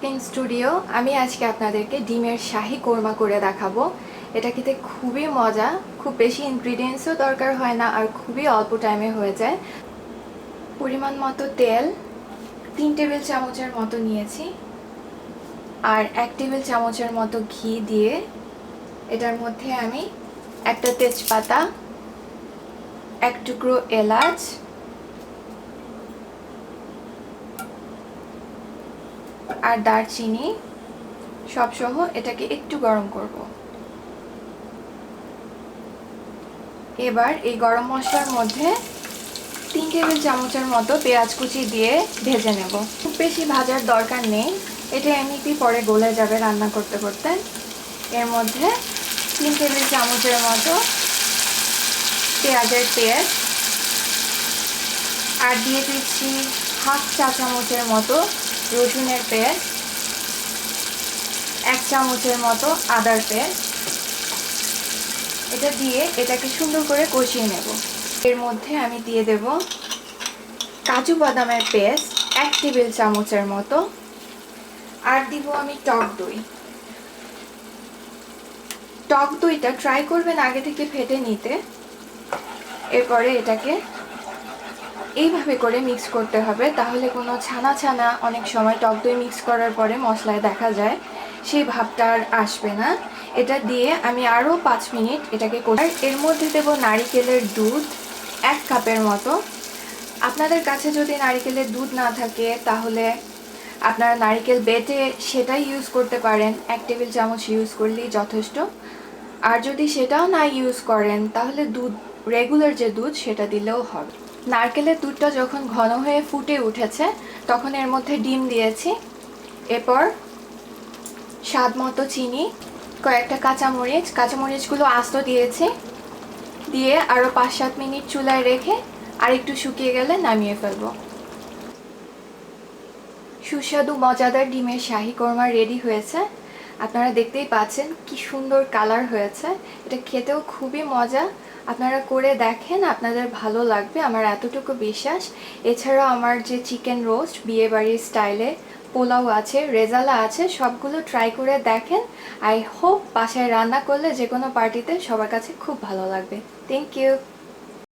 Cooking studio আমি আজকে আপনাদেরকে ডিমের শাহি কোরমা করে দেখাবো। এটা খেতে খুবই মজা, খুব বেশি ইনগ্রিডিয়েন্টসও দরকার হয় না আর খুবই অল্প টাইমে হয়ে যায়। পরিমাণ মতো তেল, তিন টেবিল চামচের মতো নিয়েছি। আর এক টেবিল চামচের মতো ঘি দিয়ে এটার মধ্যে আমি একটা তেজপাতা, এক টুকরো এলাচ আর দারচিনি সব সহ এটাকে একটু গরম করব। এবার এই গরম মশলার মধ্যে তিন টেবিল চামচের মতো পেঁয়াজ কুচি দিয়ে ভেজে নেব। খুব বেশি ভাজার দরকার নেই। এটা এমনিতেই পরে গলে যাবে রান্না করতে করতে। এর মধ্যে তিন টেবিল চামচের মতো পেঁয়াজের পেস্ট আর দিয়ে দিচ্ছি হাফ চা চামচের মতো রসুনের পেস্ট, এক চামচের মতো আদার পেস্ট। এটা দিয়ে এটাকে সুন্দর করে কষিয়ে নেব। এর মধ্যে আমি দিয়ে দেব কাজু বাদামের পেস্ট, এক টেবিল চামচের মতো। আর দিব আমি টক দই। টক দইটা ট্রাই করবেন আগে থেকে ফেটে নিতে। এরপরে এটাকে এইভাবে করে মিক্স করতে হবে। তাহলে কোনো ছানা ছানা অনেক সময় টক দই মিক্স করার পরে মশলায় দেখা যায়, সেই ভাবটা আর আসবে না। এটা দিয়ে আমি আরও পাঁচ মিনিট এটাকে আর এর মধ্যে দেবো নারিকেলের দুধ, এক কাপের মতো। আপনাদের কাছে যদি নারিকেলের দুধ না থাকে, তাহলে আপনারা নারিকেল বেটে সেটাই ইউজ করতে পারেন। এক টেবিল চামচ ইউজ করলেই যথেষ্ট। আর যদি সেটাও না ইউজ করেন, তাহলে দুধ রেগুলার যে দুধ, সেটা দিলেও হবে। নারকেলের দুধটা যখন ঘন হয়ে ফুটে উঠেছে, তখন এর মধ্যে ডিম দিয়েছি। এরপর স্বাদ মতো চিনি, কয়েকটা কাঁচামরিচ, কাঁচামরিচগুলো আস্ত দিয়েছি। দিয়ে আরও পাঁচ সাত মিনিট চুলায় রেখে আর একটু শুকিয়ে গেলে নামিয়ে ফেলব। সুস্বাদু, মজাদার ডিমের শাহি কোরমা রেডি হয়েছে। আপনারা দেখতেই পাচ্ছেন কি সুন্দর কালার হয়েছে। এটা খেতেও খুবই মজা। আপনারা করে দেখেন, আপনাদের ভালো লাগবে। আমার এতটুকু বিশ্বাস। এছাড়াও আমার যে চিকেন রোস্ট, বিয়েবাড়ির স্টাইলে পোলাও আছে, রেজালা আছে, সবগুলো ট্রাই করে দেখেন। আই হোপ বাসায় রান্না করলে যে কোনো পার্টিতে সবার কাছে খুব ভালো লাগবে। Thank you